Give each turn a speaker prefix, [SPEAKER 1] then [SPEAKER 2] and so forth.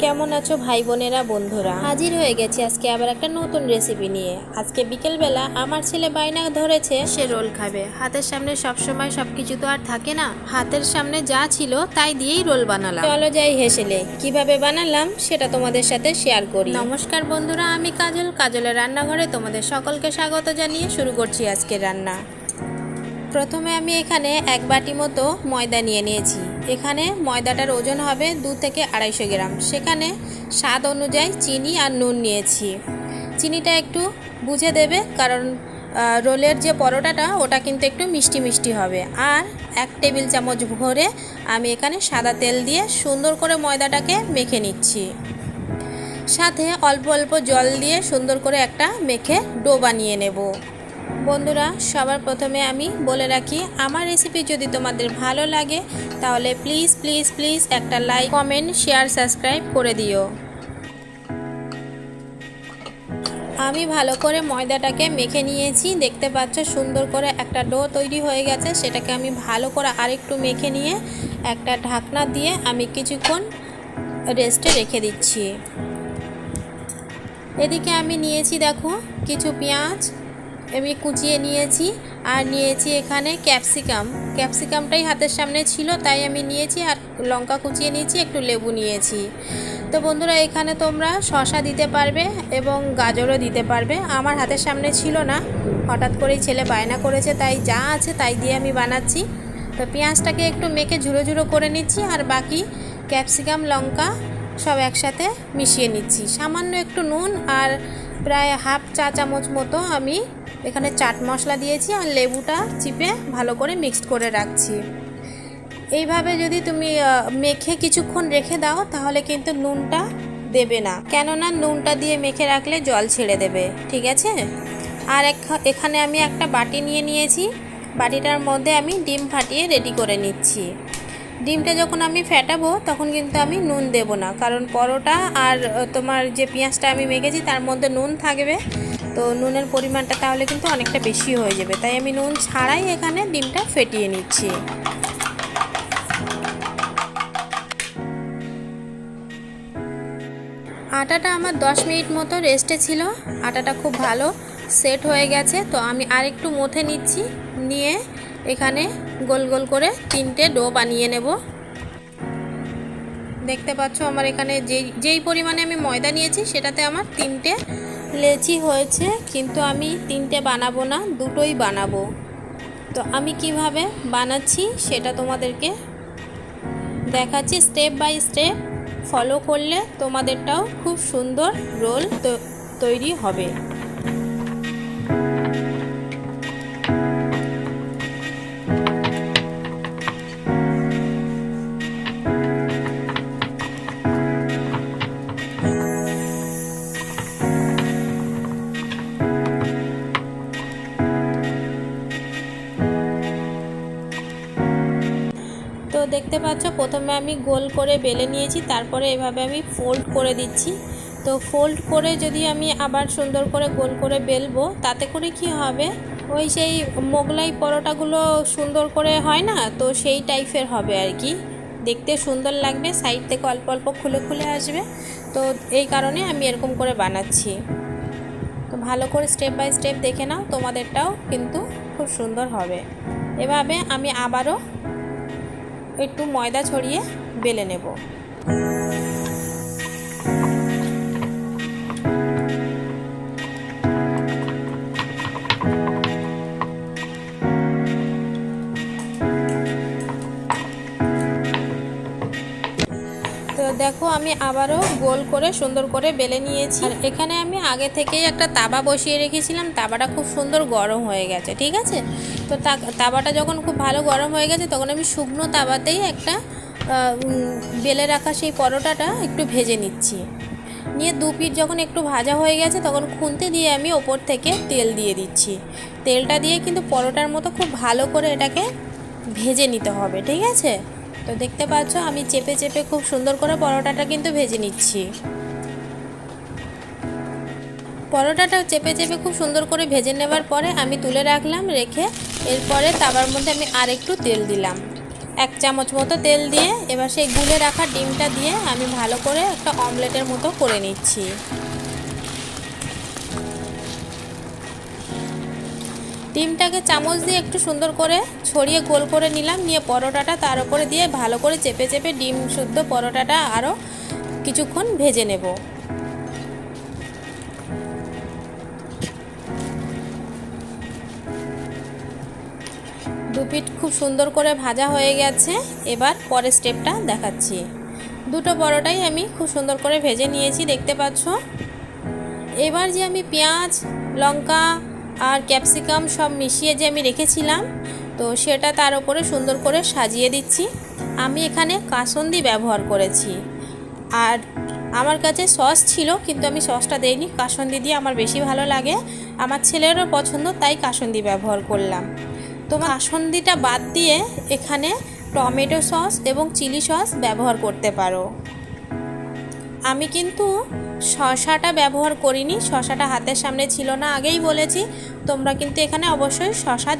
[SPEAKER 1] কেমন আছো ভাই বোনেরা, বন্ধুরা? হাজির হয়ে গেছি আজকে আবার একটা নতুন রেসিপি নিয়ে। আজকে বিকেলবেলা আমার ছেলে বাইনা ধরেছে, সে রোল খাবে। হাতের সামনে সব সময় সবকিছু তো আর থাকে না। হাতের সামনে যা ছিল তাই দিয়েই রোল বানালাম। চলো যাই হেসেলে। কীভাবে বানালাম সেটা তোমাদের সাথে শেয়ার করি। নমস্কার বন্ধুরা, আমি কাজল। কাজলের রান্নাঘরে তোমাদের সকলকে স্বাগত জানিয়ে শুরু করছি আজকের রান্না। প্রথমে আমি এখানে এক বাটি মতো ময়দা নিয়ে নিয়েছি। এখানে ময়দাটার ওজন হবে দু থেকে আড়াইশো গ্রাম। সেখানে স্বাদ অনুযায়ী চিনি আর নুন নিয়েছি। চিনিটা একটু বুঝে দেবে, কারণ রোলের যে পরোটাটা, ওটা কিন্তু একটু মিষ্টি মিষ্টি হবে। আর এক টেবিল চামচ ভরে আমি এখানে সাদা তেল দিয়ে সুন্দর করে ময়দাটাকে মেখে নিচ্ছি। সাথে অল্প অল্প জল দিয়ে সুন্দর করে একটা মেখে ডো বানিয়ে নেব। বন্ধুরা, সবার প্রথমে আমি বলে রাখি, আমার রেসিপি যদি তোমাদের ভালো লাগে, তাহলে প্লিজ প্লিজ প্লিজ একটা লাইক কমেন্ট শেয়ার সাবস্ক্রাইব করে দিও। আমি ভালো করে ময়দাটাকে মেখে নিয়েছি। দেখতে পাচ্ছ, সুন্দর করে একটা ডো তৈরি হয়ে গেছে। সেটাকে আমি ভালো করে আরেকটু মেখে নিয়ে একটা ঢাকনা দিয়ে আমি কিছুক্ষণ রেস্টে রেখে দিচ্ছি। এদিকে আমি নিয়েছি, দেখো, কিছু পেঁয়াজ আমি কুচিয়ে নিয়েছি আর নিয়েছি এখানে ক্যাপসিকাম। ক্যাপসিকামটাই হাতের সামনে ছিল, তাই আমি নিয়েছি আর লঙ্কা কুচিয়ে নিয়েছি, একটু লেবু নিয়েছি। তো বন্ধুরা, এখানে তোমরা শশা দিতে পারবে এবং গাজরও দিতে পারবে। আমার হাতের সামনে ছিল না। হঠাৎ করেই ছেলে বায়না করেছে, তাই যা আছে তাই দিয়ে আমি বানাচ্ছি। তো পেঁয়াজটাকে একটু মেখে ঝুড়ো ঝুড়ো করে নিচ্ছি আর বাকি ক্যাপসিকাম, লঙ্কা সব একসাথে মিশিয়ে নিচ্ছি। সামান্য একটু নুন আর প্রায় হাফ চা চামচ মতো আমি এখানে চাট মশলা দিয়েছি আর লেবুটা চিপে ভালো করে মিক্সড করে রাখছি। এইভাবে যদি তুমি মেখে কিছুক্ষণ রেখে দাও, তাহলে কিন্তু নুনটা দেবে না। কেননা নুনটা দিয়ে মেখে রাখলে জল ছেড়ে দেবে, ঠিক আছে? আর এখানে আমি একটা বাটি নিয়ে নিয়েছি। বাটিটার মধ্যে আমি ডিম ফাটিয়ে রেডি করে নিচ্ছি। ডিমটা যখন আমি ফেটাবো, তখন কিন্তু আমি নুন দেব না। কারণ পরোটা আর তোমার যে পেঁয়াজটা আমি মেখেছি, তার মধ্যে নুন থাকবে। তো নুনের পরিমাণটা তাহলে কিন্তু অনেকটা বেশি হয়ে যাবে। তাই আমি নুন ছাড়াই এখানে ডিমটা ফেটিয়ে নিচ্ছি। আটাটা আমার 10 মিনিট মতো রেস্টে ছিল। আটাটা খুব ভালো সেট হয়ে গেছে। তো আমি আরেকটু মথে নিচ্ছি। নিয়ে এখানে গোল গোল করে তিনটে ডো বানিয়ে নেব। দেখতে পাচ্ছ আমার এখানে যেই যেই পরিমাণে আমি ময়দা নিয়েছি, সেটাতে আমার তিনটে লেচি হয়েছে, কিন্তু আমি তিনটে বানাবো না, দুটোই বানাবো। তো আমি কীভাবে বানাচ্ছি সেটা তোমাদেরকে দেখাচ্ছি। স্টেপ বাই স্টেপ ফলো করলে তোমাদেরটাও খুব সুন্দর রোল তৈরি হবে। পাচ্ছ? প্রথমে আমি গোল করে বেলে নিয়েছি, তারপরে এভাবে আমি ফোল্ড করে দিচ্ছি। তো ফোল্ড করে যদি আমি আবার সুন্দর করে গোল করে বেলবো, তাতে করে কি হবে? ওই সেই মোগলাই পরোটাগুলো সুন্দর করে হয় না? তো সেই টাইপের হবে আর কি। দেখতে সুন্দর লাগবে সাইড থেকে অল্প অল্প খুলে খুলে আসবে। তো এই কারণে আমি এরকম করে বানাচ্ছি। তো ভালো করে স্টেপ বাই স্টেপ দেখে নাও, তোমাদেরটাও কিন্তু খুব সুন্দর হবে। এভাবে আমি আবারও একটু ময়দা ছড়িয়ে বেলে নেব। তো দেখো, আমি আবারও গোল করে সুন্দর করে বেলে নিয়েছি। আর এখানে আমি আগে থেকেই একটা তাবা বসিয়ে রেখেছিলাম। তাবাটা খুব সুন্দর গরম হয়ে গেছে, ঠিক আছে? তো তাবাটা যখন খুব ভালো গরম হয়ে গেছে, তখন আমি শুকনো তাবাতেই একটা বেলে রাখা সেই পরোটাটা একটু ভেজে নিচ্ছি। নিয়ে দু পিঠ যখন একটু ভাজা হয়ে গেছে, তখন খুন্তি দিয়ে আমি ওপর থেকে তেল দিয়ে দিচ্ছি। তেলটা দিয়ে কিন্তু পরোটার মতো খুব ভালো করে এটাকে ভেজে নিতে হবে, ঠিক আছে? তো দেখতে পাচ্ছ, আমি চেপে চেপে খুব সুন্দর করে পরোটাটা কিন্তু ভেজে নিচ্ছি। পরোটাটা চেপে চেপে খুব সুন্দর করে ভেজে নেবার পরে আমি তুলে রাখলাম, রেখে এরপরে তাবার মধ্যে আমি আরেকটু তেল দিলাম। এক চামচ মতো তেল দিয়ে এবার সেই গুলে রাখা ডিমটা দিয়ে আমি ভালো করে একটা অমলেটের মতো করে নিচ্ছি। ডিমটাকে চামচ দিয়ে একটু সুন্দর করে ছড়িয়ে গোল করে নিলাম। নিয়ে পরোটাটা তার উপরে দিয়ে ভালো করে চেপে চেপে ডিম শুদ্ধ পরোটাটা আরও কিছুক্ষণ ভেজে নেব। দু পিঠ খুব সুন্দর করে ভাজা হয়ে গেছে। এবার পরের স্টেপটা দেখাচ্ছি। দুটো পরোটাই আমি খুব সুন্দর করে ভেজে নিয়েছি, দেখতে পাচ্ছ? এবার যে আমি পেঁয়াজ, লঙ্কা আর ক্যাপসিকাম সব মিশিয়ে যে আমি রেখেছিলাম, তো সেটা তার উপরে সুন্দর করে সাজিয়ে দিচ্ছি। আমি এখানে কাসন্দি ব্যবহার করেছি। আর আমার কাছে সস ছিল, কিন্তু আমি সসটা দেইনি। কাসন্দি দিয়ে আমার বেশি ভালো লাগে। আমার ছেলেরও পছন্দ, তাই কাসন্দি ব্যবহার করলাম। তোমার কাসন্দিটা বাদ দিয়ে এখানে টমেটো সস এবং চিলি সস ব্যবহার করতে পারো। আমি কিন্তু শশাটা ব্যবহার করিনি, শশাটা হাতের সামনে ছিল না। আগেই বলেছি, তোমরা কিন্তু এখানে অবশ্যই শশা